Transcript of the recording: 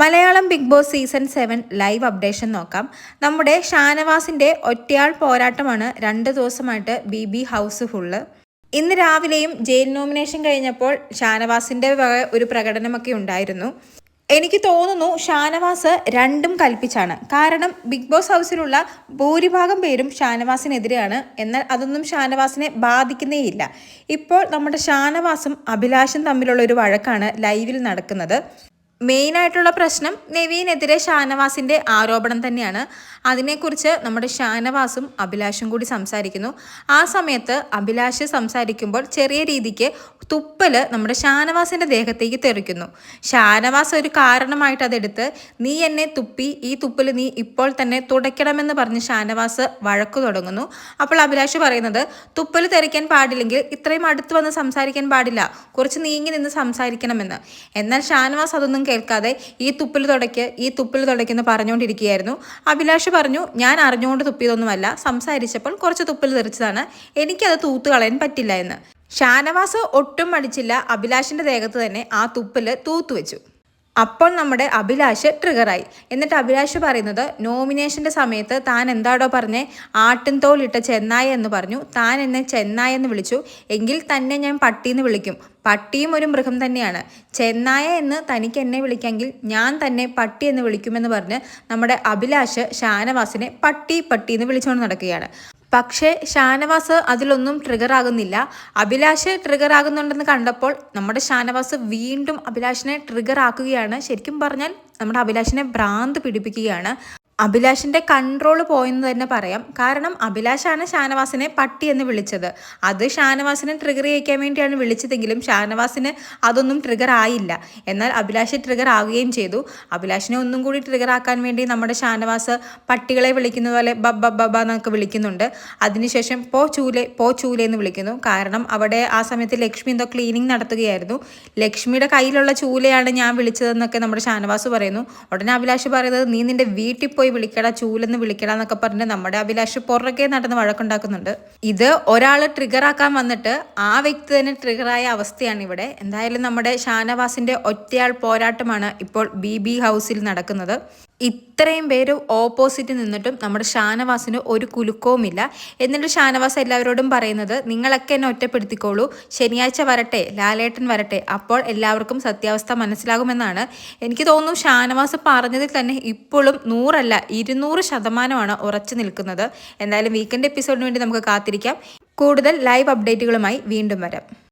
Malayalam Big Boss season seven live updation നോക്കാം. നമ്മുടെ ഷാനവാസിന്റെ ഒറ്റയാൾ പോരാട്ടമാണ് രണ്ട് ദിവസമായിട്ട് ബി ബി ഹൗസ് ഫുള്ള് ഇന്ന് രാവിലെയും ജയിൽ നോമിനേഷൻ കഴിഞ്ഞപ്പോൾ ഷാനവാസിന്റെ ഒരു പ്രകടനമൊക്കെ ഉണ്ടായിരുന്നു. എനിക്ക് തോന്നുന്നു ഷാനവാസ് രണ്ടും കൽപ്പിച്ചാണ്. കാരണം ബിഗ് ബോസ് ഹൗസിലുള്ള ഭൂരിഭാഗം പേരും ഷാനവാസിനെതിരെയാണ്. എന്നാൽ അതൊന്നും ഷാനവാസിനെ ബാധിക്കുന്നേയില്ല ഇപ്പോൾ നമ്മുടെ ഷാനവാസും അഭിലാഷും തമ്മിലുള്ള ഒരു വഴക്കാണ് ലൈവിൽ നടക്കുന്നത്. മെയിനായിട്ടുള്ള പ്രശ്നം നെവീനെതിരെ ഷാനവാസിന്റെ ആരോപണം തന്നെയാണ്. അതിനെക്കുറിച്ച് നമ്മുടെ ഷാനവാസും അഭിലാഷും കൂടി സംസാരിക്കുന്നു. ആ സമയത്ത് അഭിലാഷ് സംസാരിക്കുമ്പോൾ ചെറിയ രീതിക്ക് തുപ്പൽ നമ്മുടെ ഷാനവാസിന്റെ ദേഹത്തേക്ക് തെറിക്കുന്നു. ഷാനവാസ് ഒരു കാരണമായിട്ട് അതെടുത്ത് നീ എന്നെ തുപ്പി ഈ തുപ്പൽ നീ ഇപ്പോൾ തന്നെ തുടയ്ക്കണമെന്ന് പറഞ്ഞ് ഷാനവാസ് വഴക്കു തുടങ്ങുന്നു. അപ്പോൾ അഭിലാഷ് പറയുന്നത് തുപ്പൽ തെറിക്കാൻ പാടില്ലെങ്കിൽ ഇത്രയും അടുത്ത് വന്ന് സംസാരിക്കാൻ പാടില്ല. കുറച്ച് നീങ്ങി നിന്ന് സംസാരിക്കണമെന്ന്. എന്നാൽ ഷാനവാസ് അതൊന്നും കേൾക്കാതെ ഈ തുപ്പിൽ തുടയ്ക്ക് ഈ തുപ്പിൽ തുടയ്ക്കെന്ന് പറഞ്ഞുകൊണ്ടിരിക്കുകയായിരുന്നു. അഭിലാഷ് പറഞ്ഞു ഞാൻ അറിഞ്ഞുകൊണ്ട് തുപ്പിയതൊന്നുമല്ല. സംസാരിച്ചപ്പോൾ കുറച്ച് തുപ്പിൽ തെറിച്ചതാണ്. എനിക്കത് തൂത്തുകളയാൻ പറ്റില്ല എന്ന്. ഷാനവാസ് ഒട്ടും മടിച്ചില്ല. അഭിലാഷിന്റെ ദേഹത്ത് തന്നെ ആ തുപ്പിൽ തൂത്തുവെച്ചു അപ്പോൾ നമ്മുടെ അഭിലാഷ് ട്രിഗറായി എന്നിട്ട് അഭിലാഷ് പറയുന്നത് നോമിനേഷന്റെ സമയത്ത് താൻ എന്താടോ പറഞ്ഞേ? ആട്ടിൻ തോലിട്ട ചെന്നായ എന്ന് പറഞ്ഞു. താൻ എന്നെ ചെന്നായ എന്ന് വിളിച്ചു. എങ്കിൽ തന്നെ ഞാൻ പട്ടിയെന്ന് വിളിക്കും. പട്ടിയും ഒരു മൃഗം തന്നെയാണ്. ചെന്നായ എന്ന് തനിക്ക് എന്നെ വിളിക്കാമെങ്കിൽ ഞാൻ തന്നെ പട്ടി എന്ന് വിളിക്കുമെന്ന് പറഞ്ഞ് നമ്മുടെ അഭിലാഷ് ഷാനവാസിനെ പട്ടി പട്ടി എന്ന് വിളിച്ചുകൊണ്ട് നടക്കുകയാണ്. പക്ഷേ ഷാനവാസ് അതിലൊന്നും ട്രിഗർ ആകുന്നില്ല. അഭിലാഷ് ട്രിഗർ ആകുന്നുണ്ടെന്ന് കണ്ടപ്പോൾ നമ്മുടെ ഷാനവാസ് വീണ്ടും അഭിലാഷിനെ ട്രിഗർ ആക്കുകയാണ്. ശരിക്കും പറഞ്ഞാൽ നമ്മുടെ അഭിലാഷിനെ ഭ്രാന്ത് പിടിപ്പിക്കുകയാണ്. അഭിലാഷിന്റെ കൺട്രോൾ പോയെന്ന് തന്നെ പറയാം. കാരണം അഭിലാഷാണ് ഷാനവാസിനെ പട്ടി എന്ന് വിളിച്ചത്. അത് ഷാനവാസിനെ ട്രിഗർ ചെയ്യിക്കാൻ വേണ്ടിയാണ് വിളിച്ചതെങ്കിലും ഷാനവാസിന് അതൊന്നും ട്രിഗർ ആയില്ല. എന്നാൽ അഭിലാഷ് ട്രിഗർ ആവുകയും ചെയ്തു. അഭിലാഷിനെ ഒന്നും കൂടി ട്രിഗർ ആക്കാൻ വേണ്ടി നമ്മുടെ ഷാനവാസ് പട്ടികളെ വിളിക്കുന്ന പോലെ ബബ്ബ ബബ്ബ എന്നൊക്കെ വിളിക്കുന്നുണ്ട്. അതിനുശേഷം പോ ചൂലെ പോ ചൂലെ എന്ന് വിളിക്കുന്നു. കാരണം അവിടെ ആ സമയത്ത് ലക്ഷ്മി എന്തോ ക്ലീനിങ് നടത്തുകയായിരുന്നു. ലക്ഷ്മിയുടെ കയ്യിലുള്ള ചൂലയാണ് ഞാൻ വിളിച്ചതെന്നൊക്കെ നമ്മുടെ ഷാനവാസ് പറയുന്നു. ഉടനെ അഭിലാഷ് പറയുന്നത് നീ നിന്റെ വീട്ടിൽ പോയി പോയി വിളിക്കടാ ചൂലെന്ന് വിളിക്കടാ എന്നൊക്കെ പറഞ്ഞിട്ട് നമ്മുടെ അഭിലാഷ് പുറകെ നടന്ന് വഴക്കുണ്ടാക്കുന്നുണ്ട്. ഇത് ഒരാൾ ട്രിഗർ ആക്കാൻ വന്നിട്ട് ആ വ്യക്തി തന്നെ ട്രിഗറായ അവസ്ഥയാണ് ഇവിടെ. എന്തായാലും നമ്മുടെ ഷാനവാസിന്റെ ഒറ്റയാൾ പോരാട്ടമാണ് ഇപ്പോൾ ബി ബി ഹൗസിൽ നടക്കുന്നത്. ഇത്രയും പേര് ഓപ്പോസിറ്റ് നിന്നിട്ടും നമ്മുടെ ഷാനവാസിന് ഒരു കുലുക്കവുമില്ല. എന്നിട്ട് ഷാനവാസ് എല്ലാവരോടും പറയുന്നത് നിങ്ങളൊക്കെ എന്നെ ഒറ്റപ്പെടുത്തിക്കോളൂ. ശനിയാഴ്ച വരട്ടെ ലാലേട്ടൻ വരട്ടെ. അപ്പോൾ എല്ലാവർക്കും സത്യാവസ്ഥ മനസ്സിലാകുമെന്നാണ്. എനിക്ക് തോന്നുന്നു ഷാനവാസ് പറഞ്ഞതിൽ തന്നെ ഇപ്പോഴും നൂറല്ല ഇരുന്നൂറ് ശതമാനമാണ് ഉറച്ചു നിൽക്കുന്നത്. എന്തായാലും വീക്കെൻഡ് എപ്പിസോഡിന് വേണ്ടി നമുക്ക് കാത്തിരിക്കാം. കൂടുതൽ ലൈവ് അപ്ഡേറ്റുകളുമായി വീണ്ടും വരാം.